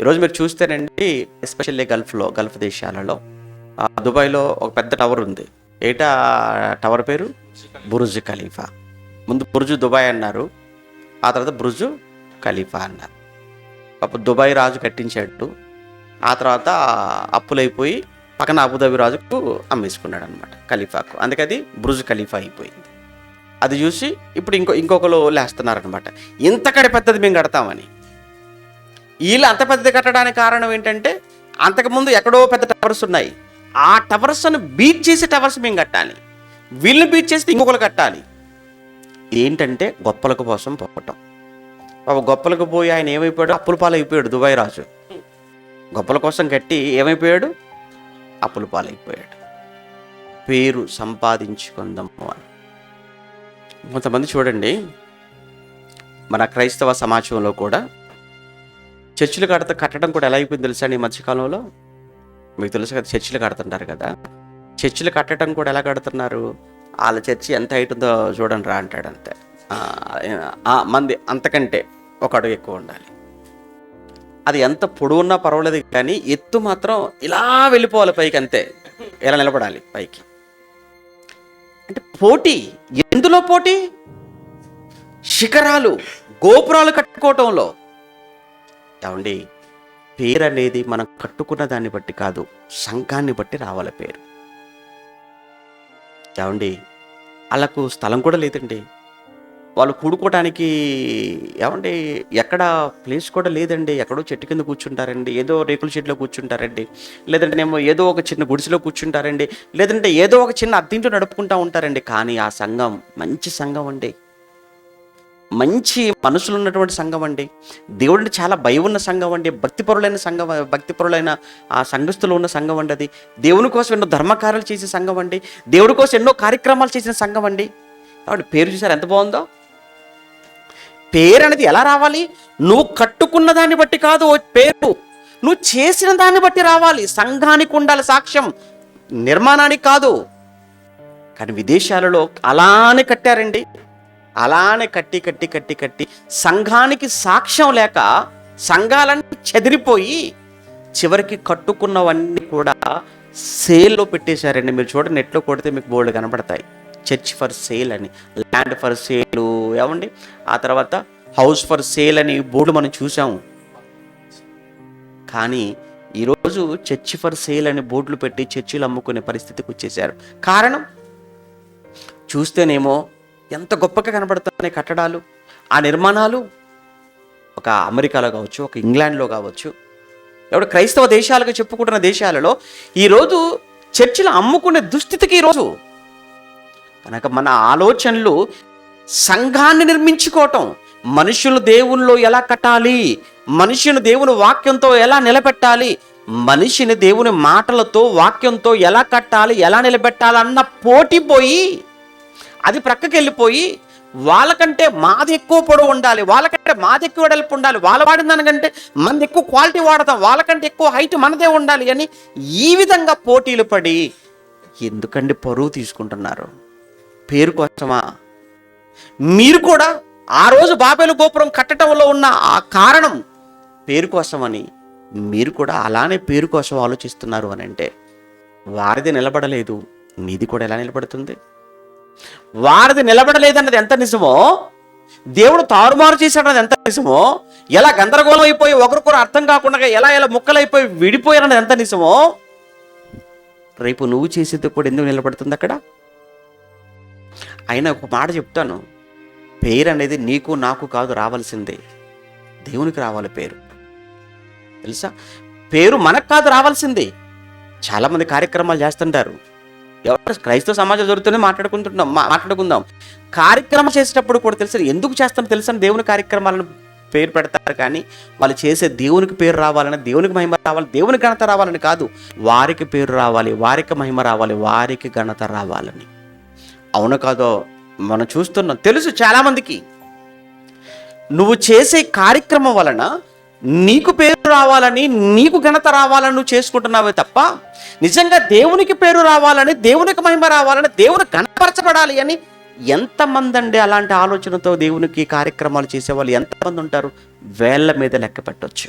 ఈరోజు మీరు చూస్తేనండి especially గల్ఫ్లో Gulf దేశాలలో. దుబాయ్లో ఒక పెద్ద టవర్ ఉంది. ఏటా టవర్ పేరు? బురుజ్ ఖలీఫా. ముందు బురుజు దుబాయ్ అన్నారు. ఆ తర్వాత బురుజు ఖలీఫా అన్నారు. అప్పుడు దుబాయ్ రాజు కట్టించాడు. ఆ తర్వాత అప్పులైపోయి పక్కన అబుదాబి రాజుకు అమ్మేసుకున్నాడు అనమాట ఖలీఫాకు అందుకది బ్రుజ్ ఖలీఫా అయిపోయింది. అది చూసి ఇప్పుడు ఇంకో ఇంకొకరు లేస్తున్నారనమాట ఇంతకడి పెద్దది మేము కడతామని. వీళ్ళు అంత పెద్దది కట్టడానికి కారణం ఏంటంటే అంతకుముందు ఎక్కడో పెద్ద టవర్స్ ఉన్నాయి. ఆ టవర్స్ను బీట్ చేసే టవర్స్ మేము కట్టాలి. వీళ్ళని బీట్ చేస్తే ఇంకొకరు కట్టాలి. ఏంటంటే గొప్పల కోసం పోవటం. బాబు గొప్పలకు పోయి ఆయన ఏమైపోయాడు? అప్పుల పాలైపోయాడు దుబాయ్ రాజు. గొప్పల కోసం కట్టి ఏమైపోయాడు? అప్పుల పాలైపోయాడు. పేరు సంపాదించుకుందాము అని. కొంతమంది చూడండి మన క్రైస్తవ సమాజంలో కూడా చర్చిలు కడత కట్టడం కూడా ఎలా అయిపోయింది తెలుసా అండి ఈ మధ్యకాలంలో? మీకు తెలుసు కదా చర్చిలు కడుతుంటారు కదా. చర్చిలు కట్టడం కూడా ఎలా కడుతున్నారు? వాళ్ళ చర్చి ఎంత హైట్ ఉందో చూడండి రా అంటాడు అంతే. మంది అంతకంటే ఒక అడుగు ఎక్కువ ఉండాలి. అది ఎంత పొడవున్నా పర్వాలేదు కానీ ఎత్తు మాత్రం ఇలా వెళ్ళిపోవాలి పైకి అంతే. ఇలా నిలబడాలి పైకి. అంటే పోటీ ఎందులో పోటీ? శిఖరాలు గోపురాలు కట్టుకోవటంలో. ఏమండి? పేరు అనేది మనం కట్టుకున్న దాన్ని బట్టి కాదు సంఘాన్ని బట్టి రావాలి పేరు. ఏమండి? వాళ్ళకు స్థలం కూడా లేదండి. వాళ్ళు కూడుకోవడానికి ఏమండి? ఎక్కడ ప్లేస్ కూడా లేదండి. ఎక్కడో చెట్టు కింద కూర్చుంటారండి. ఏదో రేకుల చెట్లో కూర్చుంటారండి. లేదంటే ఏమో ఏదో ఒక చిన్న గుడిసెలో కూర్చుంటారండి. లేదంటే ఏదో ఒక చిన్న అద్దీంట్లో నడుపుకుంటా ఉంటారండి. కానీ ఆ సంఘం మంచి సంఘం అండి. మంచి మనసులు ఉన్నటువంటి సంఘం అండి. దేవుడిని చాలా భయం ఉన్న సంఘం అండి. భక్తిపరులైన సంఘం భక్తిపరులైన ఆ సంఘస్థులు ఉన్న సంఘం అండి అది. దేవుని కోసం ఎన్నో ధర్మకార్యాలు చేసే సంఘం అండి. దేవుడి కోసం ఎన్నో కార్యక్రమాలు చేసిన సంఘం అండి. కాబట్టి పేరు చూసారు ఎంత బాగుందో? పేరు అనేది ఎలా రావాలి? నువ్వు కట్టుకున్న దాన్ని బట్టి కాదు పేరు. నువ్వు చేసిన దాన్ని బట్టి రావాలి. సంఘానికి ఉండాలి సాక్ష్యం. నిర్మాణానికి కాదు. కానీ విదేశాలలో అలానే కట్టారండి. అలానే కట్టి కట్టి కట్టి కట్టి సంఘానికి సాక్ష్యం లేక సంఘాలన్నీ చెదిరిపోయి చివరికి కట్టుకున్నవన్నీ కూడా సేల్లో పెట్టేశారండి. మీరు చూడండి నెట్లో కొడితే మీకు బోర్డు కనపడతాయి. చర్చ్ ఫర్ సేల్ అని ల్యాండ్ ఫర్ సేల్ ఏమండి? ఆ తర్వాత హౌస్ ఫర్ సేల్ అని బోర్డు మనం చూసాము. కానీ ఈరోజు చర్చి ఫర్ సేల్ అని బోర్డులు పెట్టి చర్చిలు అమ్ముకునే పరిస్థితికి వచ్చేసారు కారణం? చూస్తేనేమో ఎంత గొప్పగా కనబడుతున్నాయి కట్టడాలు ఆ నిర్మాణాలు. ఒక అమెరికాలో కావచ్చు ఒక ఇంగ్లాండ్లో కావచ్చు ఎవడు క్రైస్తవ దేశాలుగా చెప్పుకుంటున్న దేశాలలో ఈరోజు చర్చిలు అమ్ముకునే దుస్థితికి ఈరోజు కనుక మన ఆలోచనలు సంఘాన్ని నిర్మించుకోవటం మనుషులు దేవుల్లో ఎలా కట్టాలి మనుషుని దేవుని వాక్యంతో ఎలా నిలబెట్టాలి మనిషిని దేవుని మాటలతో వాక్యంతో ఎలా కట్టాలి ఎలా నిలబెట్టాలి అన్న పోటీ పోయి అది ప్రక్కకి వెళ్ళిపోయి వాళ్ళకంటే మాది ఎక్కువ పొడవు ఉండాలి వాళ్ళకంటే మాది ఎక్కువ వెడల్పు ఉండాలి వాళ్ళ వాడిన దానికంటే మనది ఎక్కువ క్వాలిటీ వాడతాం వాళ్ళకంటే ఎక్కువ హైట్ మనదే ఉండాలి అని ఈ విధంగా పోటీలు పడి ఎందుకండి పరువు తీసుకుంటున్నారు? పేరు కోసమా? మీరు కూడా ఆ రోజు బాబేలు గోపురం కట్టడంలో ఉన్న ఆ కారణం పేరు కోసమని మీరు కూడా అలానే పేరు కోసం ఆలోచిస్తున్నారు అని అంటే వారిది నిలబడలేదు మీది కూడా ఎలా నిలబడుతుంది? వారిది నిలబడలేదన్నది ఎంత నిజమో దేవుడు తారుమారు చేశాడన్నది ఎంత నిజమో ఎలా గందరగోళం అయిపోయి ఒకరికొకరు అర్థం కాకుండా ఎలా ఎలా ముక్కలైపోయి విడిపోయారన్నది ఎంత నిజమో రేపు నువ్వు చేసేది కూడా ఎందుకు నిలబడుతుంది అక్కడ? అయినా ఒక మాట చెప్తాను. పేరు అనేది నీకు నాకు కాదు రావాల్సిందే. దేవునికి రావాలి పేరు. తెలుసా? పేరు మనకు కాదు రావాల్సిందే. చాలామంది కార్యక్రమాలు చేస్తుంటారు. ఎవరు క్రైస్తవ సమాజం జరుగుతూనే మాట్లాడుకుంటున్నాం మాట్లాడుకుందాం. కార్యక్రమం చేసేటప్పుడు కూడా తెలుసు ఎందుకు చేస్తాం తెలుసా దేవుని కార్యక్రమాలను పేరు పెడతారు కానీ వాళ్ళు చేసే దేవునికి పేరు రావాలని దేవునికి మహిమ రావాలి దేవునికి ఘనత రావాలని కాదు. వారికి పేరు రావాలి వారికి మహిమ రావాలి వారికి ఘనత రావాలని. అవును కాదో మనం చూస్తున్నాం తెలుసు చాలామందికి. నువ్వు చేసే కార్యక్రమం వలన నీకు పేరు రావాలని నీకు ఘనత రావాలని నువ్వు చేసుకుంటున్నావే తప్ప నిజంగా దేవునికి పేరు రావాలని దేవునికి మహిమ రావాలని దేవుని కనపరచబడాలి అని ఎంతమంది అండి అలాంటి ఆలోచనతో దేవునికి కార్యక్రమాలు చేసేవాళ్ళు? ఎంతమంది ఉంటారు? వేళ్ళ మీద లెక్క పెట్టవచ్చు